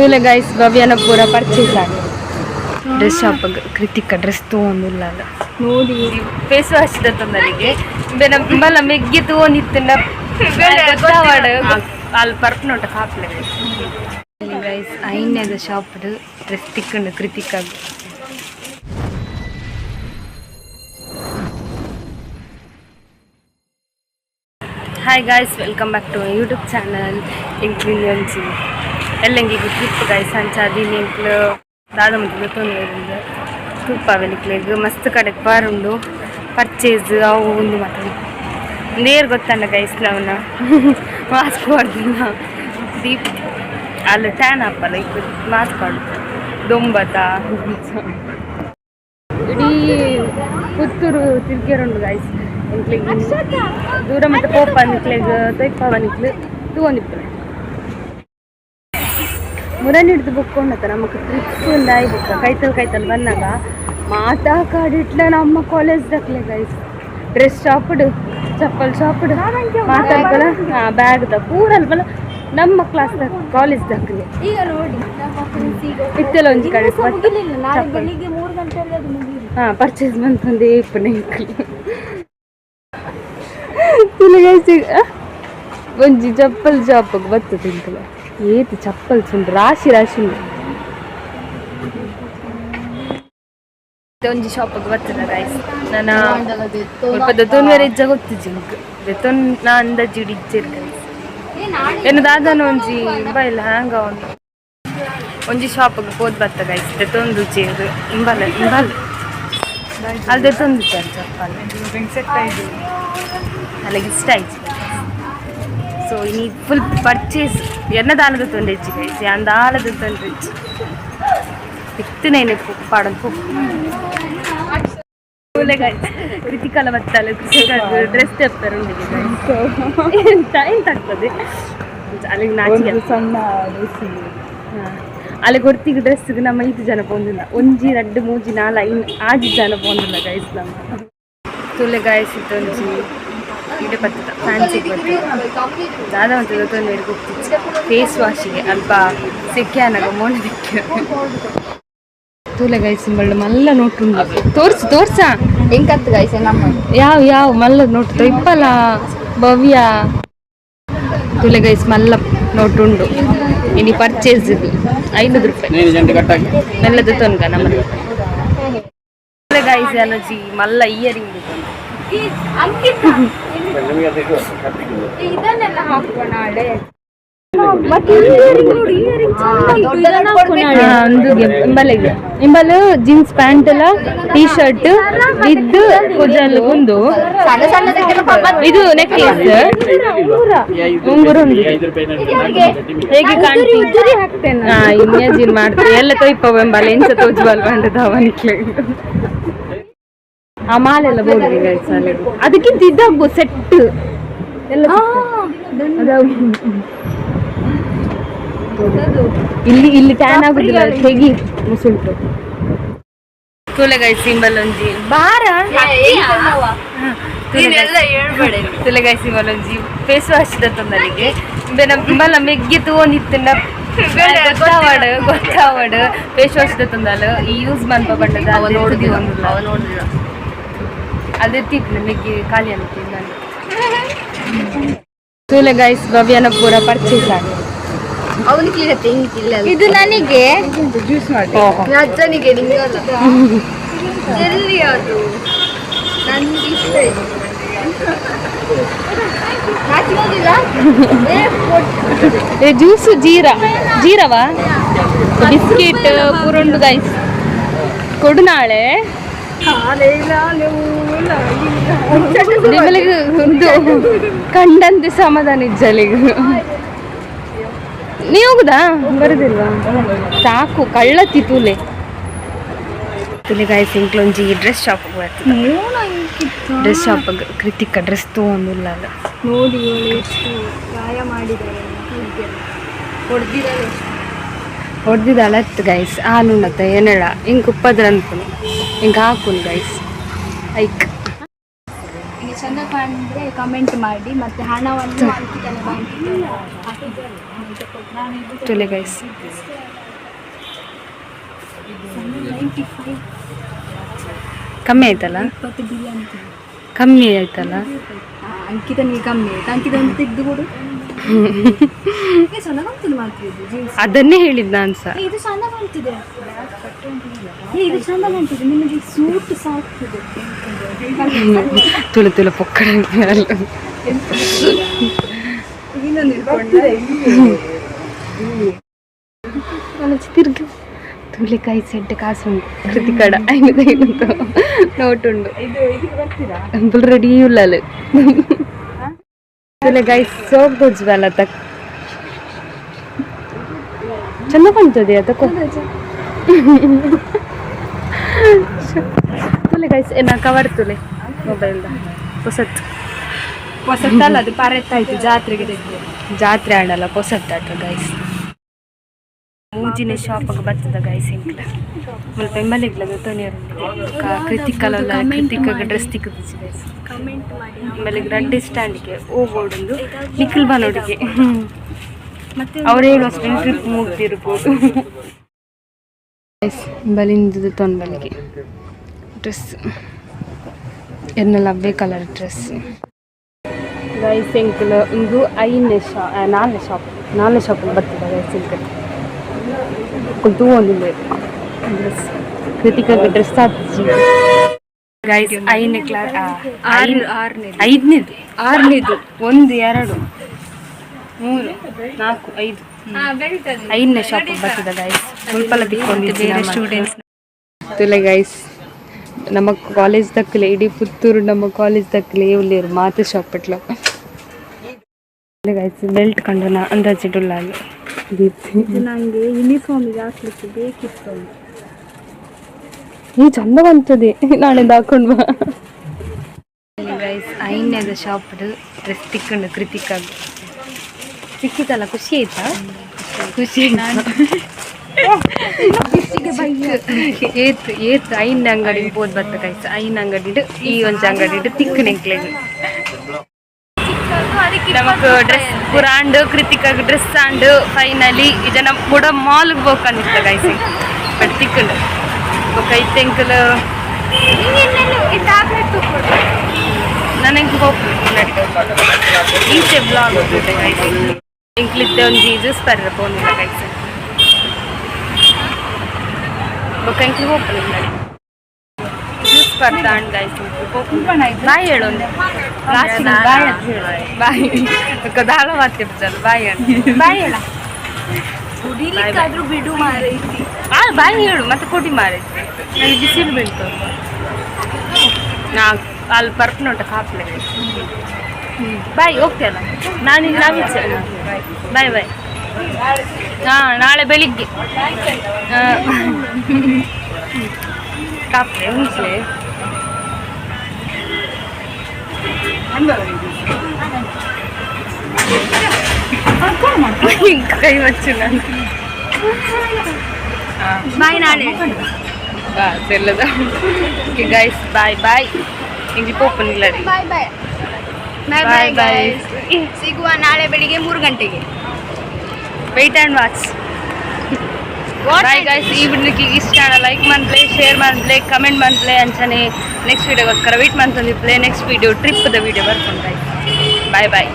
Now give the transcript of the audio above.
ತೂಲೆ ಗೈಸ್ ಭವ್ಯನ ಪೂರ ಪರ್ಚೇಸ್ ಆಗಿ. ಡ್ರೆಸ್ ಶಾಪ್ ಕೃತಿಕ ಡ್ರೆಸ್ ತೊಗೊಂಡಿಲ್ಲ ನೋಡಿ ಫೇಸ್ ವಾಶ್ ತಂದಲಿಗೆ ತುಂಬಲ್ಲ ಮೆಗ್ಗೆ ತೊಗೊಂಡಿತ್ತಿನ ಗೊತ್ತಾವಾಡ ಅಲ್ಲಿ ಪರ್ಪ್ ನೋಟ ಕಾಪ್ಲೆ ಗೈಸ್ ಐನ್ಯದ ಶಾಪ್ ಡ್ರೆಸ್ ತಿಕ್ಕಂಡು ಕೃತಿಕಾಗ hi guys welcome back to YouTube channel ಇಂಕ್ಲಿನ್ ಒಂಜಿ ಎಲ್ಲಂಗಿಗೆ ಟ್ರಿಪ್ ಗಾಯ್ಸ್ ಅಂಚಾದೀನಿ ಇಂಕ್ಲು ದಾದ ಮುದ್ದು ತೊಂದರೆ ತುಪ್ಪ ಬೆಲಿಕ್ಲೆಗ್ ಮಸ್ತ್ ಕಡೆ ಬಾರುಂಡು ಪರ್ಚೇಸ್ ಅವು ಒಂದು ಮಾತಾಡಿ ನೇರ್ ಗೊತ್ತಂಡ ಗೈಸ್ ನಾವನ್ನ. ಮಾಸ್ಕ್ ಹೊಡೆದಿಲ್ಲ ದೀಪ್ ಅಲ್ಲಿ ಟ್ಯಾನ್ ಹಾಪಲ್ಲ ಈಗ ಮಾಸ್ಕ್ ಹೊಡೆದು. ದೊಂಬತ. ಇಡೀ ಪುತ್ತೂರು ತಿರ್ಗೇರುಂಡು ಗೈಸ್ ದೂರ ಮತ್ತೆ ಪೋಪ ನಿಕ್ಲೆಗ್ ತೊಯ್ಪ ನಿಕ್ಲು ತಗೊಂಡಿಪ್ಪು ಮುರನ್ ಹಿಡ್ದು ಬುಕ್ಕೊಂಡತ್ತ ನಮಗೆ ಟ್ರಿಪ್ ಒಂದು ಆಯ್ಬೇಕು ಕೈತಲ್ ಕೈತಲ್ ಬಂದಾಗ. ಮಾತಾಡಿಟ್ಲ ನಮ್ಮ ಕಾಲೇಜ್ ದಕ್ಲೆ ಗೈಸ್ ಡ್ರೆಸ್ ಶಾಪ್ಡ್ ಚಪ್ಪಲ್ ಶಾಪ್ಡ್ ಮಾತಾಡ್ಕೊಳ ಬ್ಯಾಗ್ ದ. ಪೂರ ಬಲ ನಮ್ಮ ಕ್ಲಾಸ್ ಕಾಲೇಜ್ ದಕ್ಲೆ ಈಗ ನೋಡಿ ಒಂದು ಇತ್ತೆಲ್ಲ ಒಂಜಿ ಕಡೆ ಹಾ ಪರ್ಚೇಸ್ ಬಂತಂದೆ ಇಪ್ಪನೆ ತುಲಗಾಯ್ಸಿ ಒಂಜಿ ಚಪ್ಪಲ್ ಶಾಪಿಗೆ ಬರ್ತದೆ ಇಂಕಲ ಏತು ಚಪ್ಪಲ್ ಉಂಟು ರಾಶಿ ರಾಶಿ. ಒಂಜಿ ಶಾಪಿಗೆ ಬರ್ತದೆ ರೈಸ್ ನಾನು ಸ್ವಲ್ಪ ಇಜ್ಜ ಗೊತ್ತಿಜ್ಜಿ ಮುಗ್ ದೊತ್ತೊಂದು ನಾ ಅಂದಾಜಿ ಇಜ್ಜಿರ್ ಏನು ದಾದನ ಒಂಜಿ ಮೊಬೈಲ್ ಹ್ಯಾಂಗ ಒಂದು ಒಂಜಿ ಶಾಪಿಗೆ ಹೋದ್ ಬರ್ತದ ಗೈಸ್ ದೊತ್ತೊಂದು ಚೇರು ಇಂಬಲ್ಲ ಇಂಬಲ್ಲ ಅಲ್ಲಿ ದೊತ್ತೊಂದು ಚೇರು ಚಪ್ಪಲ್ ಅಲ್ಲಿಗೆ ಇಷ್ಟ ಆಯ್ತು ಸೊ ಇನಿ ಫುಲ್ ಪರ್ಚೇಸ್ ಎನ್ನದಾಲದ ತೊಂದ್ರೆ ಹೆಚ್ಚು ಗೈಸ್ ಅಂದಾಲದ ತೊಂದ್ರೆ ಹೆಚ್ಚು ಇತ್ತನೇನೆ ಪಾಡನ್ ಕೃತಿಕಲ ಬತ್ತಲ್ಲ ಕೃಷಿಕ ಡ್ರೆಸ್ ತೆಪ್ತಾರೆ ಎಂತ ಎಂತ ಆಗ್ತದೆ ಅಲ್ಲಿಗೆ ನಾಚಿಕೆ ಸಣ್ಣ ಹಾ. ಅಲ್ಲಿ ಕೊಡ್ತಿಗೆ ಡ್ರೆಸ್ಗೆ ನಮ್ಮ ಐದು ಜನ ಪೋಂದಿಲ್ಲ ಒಂಜಿ ರಡ್ಡು ಮೂಜಿ ನಾಲ ಐನ್ ಆಜಿ ಜನ ಪೋಂದಿಲ್ಲ ಗೈಸ್ ನಮ್ಮ ತುಲೆ ಗಾಯಸ್ ಇತ್ತೊಂಜಿ ಇಡೆ ಬರ್ತದ ಫ್ಯಾನ್ಸಿಗೆ ಬರ್ತದೆ ದಾದ ಅಂತ ಗೊತ್ತೊಂದು ಹೋಗ್ತಿತ್ತು. ಫೇಸ್ ವಾಶಿಗೆ ಅಲ್ಪ ಸೆಕೆ ಅನ್ನಗ ಮೋಣ ದಿಕ್ಕೆ ತುಲೆ ಗೈಸ್ ಮಳ್ಳ ಮಲ್ಲ ನೋಟುಂಡು ತೋರ್ಸು ತೋರ್ಸ. ಹೆಂಗತ್ ಗೈಸ್ ನಮ್ಮ? ಯಾವ ಯಾವ? ಮಲ್ಲ ನೋಟು ಇಪ್ಪಲ ಭವ್ಯ. ತೂಲೆ ಗೈಸ್ ಮಲ್ಲ ನೋಟುಂಡು ಇನಿ ಪರ್ಚೇಸ್ ಐನೂರು ರೂಪಾಯಿ ನೀನು ಜಂಟಿ ಕಟ್ಟಾಕಿ ಮೆಲ್ಲದು ತೊನ್ಗ ನಮ್ಮದು ತುಲೆ ಗೈಸ್ ಅಲಜಿ ಮಲ್ಲ ಇಯರಿಂಗ್ ನಿಮಗೆ ಅದು ಇದು ಕಟ್ಟಿದ್ದು. ಇದನ್ನೆಲ್ಲ ಹಾಕುವ ಇಂಬಲು ಜೀನ್ಸ್ ಪ್ಯಾಂಟ್ ಎಲ್ಲ ಟೀ ಶರ್ಟ್ ಇದ್ದು ಕುಜಲ್ ಒಂದು ಇದು ನೆಕ್ಲೆಸ್. ಉಂಗುರ ಹೇಗೆ ಇಮೇಜಿನ್ ಮಾಡ್ತೀವಿ ಎಲ್ಲ ತೊಯ್ಪ ಬೆಂಬಲ ಎಂಚ ತೋಜ್ಬಲ್ ಬಂಡದ ಅವನಿಕ್ಲೆ ಆ ಮಾಲೆಲ್ಲ ಬೋರ್ಡಿ ಗೈಸ್ ಅಲ್ಲಿ ಅದಕ್ಕಿಂತ ಇದಾಗ್ಬೋದು ಸೆಟ್ ಎಲ್ಲ ಇಲ್ಲಿ ಇಲ್ಲಿ ಟ್ಯಾನ್ ಆಗುದಿಲ್ಲ ತೆಗಿ ಮುಸುಂಟು ತುಲೆಗಾಯಿ ಸಿಂಬಲ್ ಒಂಜಿ. ಬಾರ? ತುಲೆಗಾಯಿ ಸಿಂಬಲ್ ಒಂಜಿ. ಫೇಸ್ ವಾಶ್ ತಂದಲಿಗೆ ಬೆಲ್ಲ ಮೆಗ್ಗೆ ತಗೊಂಡಿತ್ತಿನ ಗೊತ್ತಾವಡ ಗೊತ್ತಾವಡ. ಫೇಸ್ ವಾಶ್ ತಂದಲ್ಲ ಈ ಯೂಸ್ ಮನ್ಪ ಬಂಡದ ಅವ ನೋಡುದಿ ಒಂದು ಅವ ನೋಡುದಿಲ್ಲ. ಅದೇ ತಿಪ್ನ ಮೆಗ್ಗೆ ಖಾಲಿ ಅಂತ ಗೈಸ್ ಭವ್ಯನ ಪೂರ ಪರ್ಚೇಸ್ ಆಗಿ. ಅವನಿಗೆ ಇರತ್ತೆ ಹಿಂಗಿಲ್ಲ ಇದು ನನಗೆ. ಜ್ಯೂಸ್ ಮಾಡಿ ಅಜ್ಜನಿಗೆ ನಿಂಗಲ್ಲ ಎಲ್ಲಿ ಅದು? ನನಗೆ ಇಷ್ಟ ಇದು ಜ್ಯೂಸು ಜೀರಾ. ಜೀರವಾ? ಬಿಸ್ಕಿಟ್ ಪುರುಂಡು ಗೈಸ್ ಕೊಡು ನಾಳೆ. ಒಂದು ಕಂಡಂತೆ ಸಮಾಧಾನ ಇಜ್ಜಲಿಗೆ ನೀವು ಹೋಗುದಾ? ಬರುದಿಲ್ವಾ? ಸಾಕು ಕಳ್ಳ ತೂಲೆ. ತುಲೆ guys ಇಂಕ್ಲೊಂಜಿ dress shop dress shop Krithika dress ತೊಗೊಂಡಿಲ್ಲ ಅಲ್ಲ ನೋಡಿ ಎಷ್ಟು ಗಾಯ ಮಾಡಿದ್ದಾರೆ ಹೊಡೆದಿರಲ್ಲ ಗೈಸ್ ಹಾಲು ಉಣ್ಣತ್ತ ಏನೇಳ ಹಿಂಗೆ ಉಪ್ಪದ್ರ ಅನ್ಕೊಂಡು ಹಿಂಗೆ ಹಾಕು ಗೈಸ್ ಐಕ್ ಚಂದ ಕಾಣಿದ್ರೆ ಕಮೆಂಟ್ ಮಾಡಿ ಮತ್ತೆ ಹಣವನ್ನು ತುಲೆ ಗೈಸ್ ಕಮ್ಮಿ ಆಯ್ತಲ್ಲ? ಕಮ್ಮಿ ಆಯ್ತಲ್ಲ? ಅಂಕಿತನಿಗೆ ಕಮ್ಮಿ ಆಯ್ತು. ಅಂಕಿತ ಒಂದು ತೆಗೆದು ಕೊಡು ಅದನ್ನೇ ಹೇಳಿದ್ ನಾನು ಸಹ ಇದು ಚಂದ ಕಾಣ್ತಿದೆ ಏ, ಇದು ಚಂದ ಕಾಣ್ತಿದೆ ನಿಮಗೆ ಸೂಟ್ ಸಾಕ್ತಿದೆ. ತುಳು ತುಳು ಪೊಕ್ಕಡ ತಿರ್ಗಿ ತುಳಿಕಾಯಿ ಸೆಡ್ ಕಾಸು ಉಂಟು. ಕೃತಿ ಕಡ. ಐನದ ಐನದು ನೋಟ್ ಉಂಡು ಇದು ಇದಕ್ಕೆ ಬರ್ತೀರಾ? ಫುಲ್ ರೆಡಿ ಉಳ್ಳಲು ತುಲೆ ಗೈಸ್ ಸೋಪ್ ಗೊಜ್ವಲ್ಲ ತಕ್ ಚಂದ ಕಾಣ್ತದೆ ಅದಕ್ಕೂ ತುಲೆ ಗೈಸ್ ಏನ ಕವರ್ ತುಲೆ ಮೊಬೈಲ್ದ ಹೊಸತ್ತು. ಹೊಸತಲ್ಲ ಅದು ಪರೆತ್ತಾಯ್ತು ಜಾತ್ರೆಗೆ ತೆಗೆದು. ಜಾತ್ರೆ ಆಡಲ್ಲ ಹೊಸತ್ತಾಟ ಗೈಸ್ ಮೂಜಿನ ಶಾಪಿಗೆ ಬರ್ತದ ಗೈಸ್ ಇಂಕ್ಲ ಮುಲ್ಪ ಎಂಬಲಿಗ್ಲದ ತೊನಿಯರು ಕೃತಿಕಲಲ್ಲ ಕೃತಿಕಾಗ ಡ್ರೆಸ್ ತಿಕ್ಕದಿಸಿ ಗೈಸ್ ಆಮೇಲೆ ರೆಡ್ಡಿ ಸ್ಟ್ಯಾಂಡ್ಗೆ ಹೋಗೋಡೊಂದು ನಿಖಿಲ್ ಬನೋಡಿಗೆ ಮತ್ತೆ ಅವ್ರು ಹೇಳುವ ಟ್ರಿಪ್ ಮುಗ್ದಿರ್ಬೋದು ಬಲಿಂದು ತೊನ್ಬಲಿಗೆ ಡ್ರೆಸ್ ಎನ್ನೆಲ್ಲ ಅವೇ ಕಲರ್ ಡ್ರೆಸ್ ಗೈಸ್ ಎಂಕಲ್ ಇದು ಐದನೇ ಶಾ ನಾಲ್ನೇ ಶಾಪ್ ನಾಲ್ನೇ ಶಾಪ್ ಬರ್ತದೆ ಗೈಸ್ ಎಂಕಲ್ ಕುಂತು ಒಂದು ಡ್ರೆಸ್ ಕೃತಿಕಾಗ ಡ್ರೆಸ್ ಹಾಕಿ ಗೈಸ್ ಐದನೇ ಕ್ಲಾಸ್ ಆರು ಆರನೇ ಐದನೇದು? ಆರನೇದು. ಒಂದು ಎರಡು ಮೂರು ನಾಲ್ಕು ಐದು. ಐದನೇ ಶಾಪ್ ಬರ್ತದೆ ಗೈಸ್ ಸ್ವಲ್ಪ ತಿಕ್ಕೊಂಡಿದ್ದೀವಿ ಸ್ಟೂಡೆಂಟ್ಸ್ ತುಲೆ ಗೈಸ್ ನಮ್ಮ ಕಾಲೇಜ್ ದಕ್ಕಲೆ ಇಡೀ ಪುತ್ತೂರು ನಮ್ಮ ಕಾಲೇಜ್ ದಕ್ಕಲೆ ಉಳ್ಳೇರು ಮಾತು ಶಾಪ್ ಇಟ್ಲ ಗೈಸ್ ಬೆಲ್ಟ್ ಕಂಡು ನಾ ಅಂದಾಜಿಡುಲ್ಲ ಅಲ್ಲಿ ದೀಪ್ತಿ ನನಗೆ ಯೂನಿಫಾರ್ಮಿಗೆ ಹಾಕ್ಲಿಕ್ಕೆ ಬೇಕಿತ್ತು. ಈ ಚಂದ ಬಂತದೆ ನಾಳೆ ಹಾಕೊಂಡು ಬಾ. ಗೈಸ್ ಐನ್ಯದ ಶಾಪ್ ಡ್ರೆಸ್ ತಿಕ್ಕೊಂಡು ಕೃತಿಕಾಗ. ಸಿಕ್ಕಿತಲ್ಲ ಖುಷಿ ಆಯ್ತಾ? ಖುಷಿ ಏತ್ ಐನ್ ಅಂಗಡಿ ಬೋದ್ ಬರ್ತಕಾಯ್ತು ಐನ್ ಅಂಗಡಿ ಈ ಒಂಜಿ ಅಂಗಡಿ ತಿಕ್ಕನೆ ನಮಕ್ ಡ್ರೆಸ್ ಪುರಾಂಡ್ ಕೃತಿಕಾಗ ಡ್ರೆಸ್ ಆಂಡ್ ಫೈನಲಿ ಇದನ್ನ ಕೂಡ ಮಾಲ್ಗ್ ಹೋಗ್ಕೊಂಡಿರ್ತ ಗೈಸ್ ಬಟ್ ತಿಕ್ಕಂಡು ಬೊಕ ಇತ್ತೆಂಕಲ್ ನನಗೆ ಹೋಗ್ಬೇಕು ಈಚೆ ಬ್ಲಾಗ್ ಹೋಗ್ತದೆ ಗೈಸ್ ಇಂಕ್ಲಿದ್ದೆ ಒಂದು ಜೀಸಸ್ ಬರ್ರ ಫೋನಿಲ್ಲ ಗೈಸ್ ಇಂಕ್ಲಿ ಹೋಗ್ಬೇಕು ಜ್ಯೂಸ್ ಬರ್ತಾ ಗೈಸ್ ಬಾಯ್ ಹೇಳು ಒಂದು ಲಾಸ್ಟ್ ಬಾಯ್ ದಾಳ ಮಾತಿರ್ತಾರೆ ಬಾಯ್ ಅಂತ ಬಾಯ್ ಹೇಳ ಕುಡಿಲಿಕ್ಕಾದ್ರೂ ಬಿಡು ಮಾರೈತಿ. ಆ ಬಾಯ್ ಹೇಳು. ಮತ್ತೆ ಕೊಡಿ ಮಾರೈತಿ. ನನಗೆ ಬಿಸಿಲು ಬೀಳ್ತು ನಾ ಅಲ್ಲಿ ಬರ್ಪ್ ನೋಟ ಕಾಪ್ಲೆ. ಬಾಯ್ ಹೋಗ್ತೀಯಲ್ಲ ನಾನು ನಾವಿಚ್ಚೆ ಬಾಯ್ ಬಾಯ್ ಹಾ ನಾಳೆ ಬೆಳಿಗ್ಗೆ ಕಾಫಿ ಮುಂಚೆ ಕೈ ಬಚ್ಚು ನಾನು ಬಾಯ್ ನಾಳೆ ಬಾಸ್ ಎಲ್ಲದ ಓಕೆ ಗೈಸ್ ಬಾಯ್ ಬಾಯ್ ಇಂಗ್ಲಿಪ್ ಓಪನ್ ಇಲ್ಲ ರೀ ಬಾಯ್ ಬಾಯ್ ಬಾಯ್ ಬಾಯ್ ಸಿಗುವ ನಾಳೆ ಬೆಳಿಗ್ಗೆ ಮೂರು ಗಂಟೆಗೆ wait and watch bye guys ఈ వీడియోకి ఇష్టాన లైక్ మన ప్లే షేర్ మన ప్లే కమెంట్ మన ప్లే అంచని నెక్స్ట్ వీడియోకి వస్తారా వెయిట్ మంత్ ఉంది ప్లే next video trip the video వరకు ఉంటాయి. Bye bye